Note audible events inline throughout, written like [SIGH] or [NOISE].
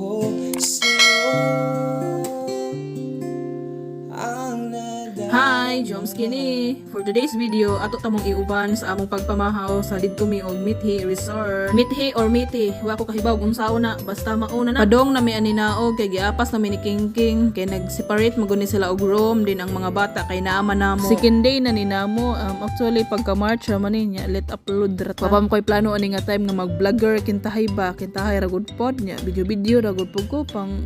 ko Kini. For today's video, ato tamong iuban sa among pagpamahaw sa didto mi og Mithi Resort. Mithi or Mithi, wa ko kahibaw kung sao na, basta mauna na. Padong na mi ani naog kay giapas na mi ni King King kay nag-separate maguni sila og room din ang mga bata kay naama namo. Second day na ni namo, um, actually pagka March man niya let upload rata. Papam ko'y plano ani nga time nga mag-vlogger kintahay ba, kintahay ra gud pod niya, video-video ra pud ko pang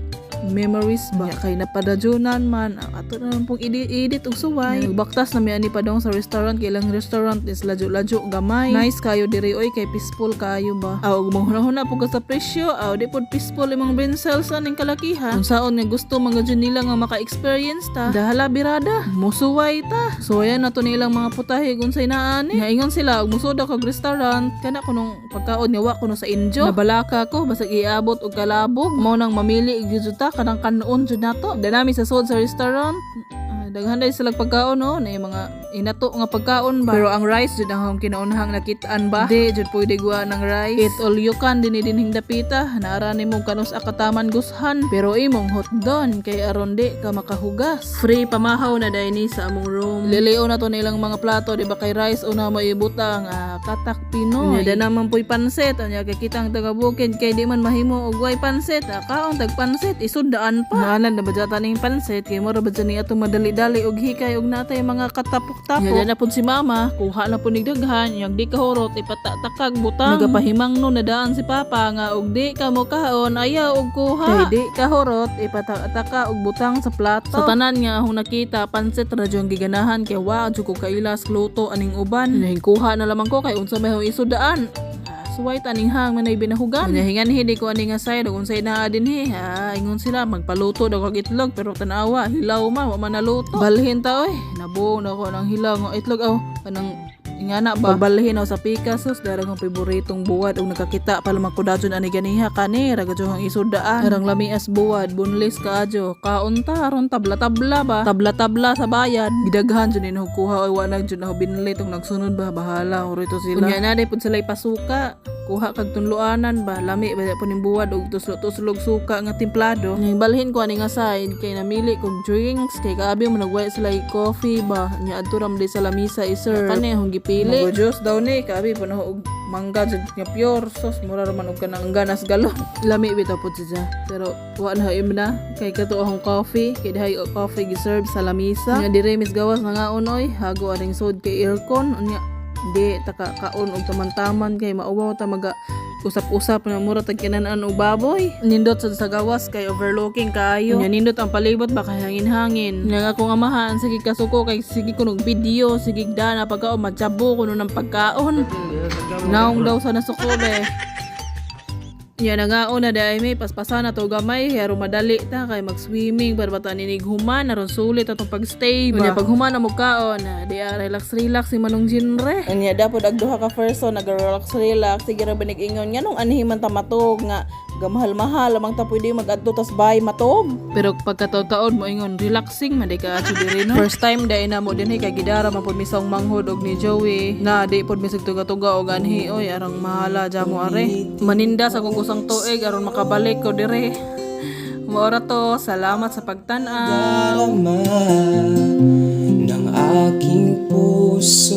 memories ba kay napadajunan man ato na lang pong edit, og suway nagbaktas na mi ani pa dong sa restaurant. Kay ilang restaurant is ladyo-ladyo gamay. Nice kayo diri oy kay peaceful kayo ba? Aw ug mahuna-huna ka sa presyo. Aw di pod peaceful imong bensel sa ning kalakihan. Kung saon nga gusto mga dyan nila nga maka-experience ta. Dahala birada. Musuway ta. Suwayan na to nilang mga putahe unsay naani. Nga ingon sila og musuda kag restaurant kana kunong pagkaon nga wa kuno sa injo nabalaka ko basag iabot og kalabog. Mao nang mamili og gyud ta kanang kanon jud nato danami sa sod sa restaurant daghan dai sila pagkaon no? Na mga inato nga pagkaon ba? Pero ang rice jud ang akong kinaunahang nakitaan ba? Di jud pwede guwa ng rice. It all you can dinhi dinhing dapita naara nimo kanus akataman gushan. Pero imong hot don kay aron di ka makahugas. Free pamahaw na dai ni sa among room. Lilio na to nilang mga plato di ba? Kay rice una mo ibutang ah, katak pinoy nya naman po'y pansit. Anya kay kitang taga bukid kay di man mahimo og way pansit. Ah, kaon tag pansit isundaan pa. Nanan na ba ning pansit? Kay mo ra ba ni atong madali-dali og hikay og natay mga katapok-tapok. Nya na pud si mama kuha na pud nig daghan yang di kahurot ipatatakag butang. Nagapahimang no nadaan si papa nga og di ka mo kaon ayaw og kuha. Kay di kahurot ipatataka og butang sa plato. Sa tanan nga akong nakita pansit ra jud ang giganahan kay wa ko kailas luto aning uban. Kuha na lamang ko kay unsa may isudaan Suway taning hang manay binahugan. Nahingan hindi ko ani nga side ug unsay naa din he. Ha, ingon sila magpaluto daw kag itlog pero tanawa hilaw ma wa man naluto. Balhin ta oy. Nabuong na ko ng hilaw nga itlog aw kanang ingana ba balhin sa Picasso darang ang paboritong buwad ug nakakita pa lamang ko dajon ani ganiha kani raga ang isudaan. Arang lamias buwad bunlis kaadyo. Kaunta aron tabla-tabla ba. Tabla-tabla sa bayan. Gidaghan jud ni kuha oy wa na jud na binili tong nagsunod ba bahala orito sila. Unya na day pud sila ipasuka kuha kag tunluanan ba? Lami ba po ning buwad og tuslo-tuslog suka nga templado ning balhin ko ani nga side kay namili kog drinks kay kaabi mo nagway sila coffee ba? Nya adto ram di sa lamisa i-serve kani hong gipili. Mago juice daw ni kaabi po na og mangga jud nga pure sos mura raman og kanang ganas galon. [LAUGHS] Lami bitaw po siya pero wa na im na? Kay kato akong coffee kay dihay coffee gi-serve sa lamisa. Nya dire mis gawas na nga unoy hago aring sod kay aircon. Unya di taka kaon og taman-taman kay mauwaw ta maga usap-usap na mura tag kinanan og baboy. Nindot sa, sa gawas kay overlooking kaayo. Nya nindot ang palibot ba kay hangin-hangin. Nya nga akong amahan sige kasuko kay sige kunog video sige dana pagkaon matsabo kuno ng pagkaon. Naong daw sa nasukube yan na nga una dahil may paspasan na to gamay hero madali ta kay mag-swimming para bata ninig human aron sulit atong pag-stay ba. Unya pag human na mo kaon na di ah, relax relax si manong genre. Unya dapat ag duha ka person nag-relax relax sige ra banig ingon nganong anhi man ta matog nga gamahal-mahal lamang ta pwede mag-adto tas bay matog. Pero pagkataon mo ingon relaxing man di ka adto diri no. First time dai na mo dinhi kay gidara man pud misong manghod og ni Joey na di pud misig tuga-tuga og anhi oy arang mahala jamo are. Maninda sa kung kusang tuig aron makabalik ko dire. Mora to, salamat sa pagtan-aw. Ng aking puso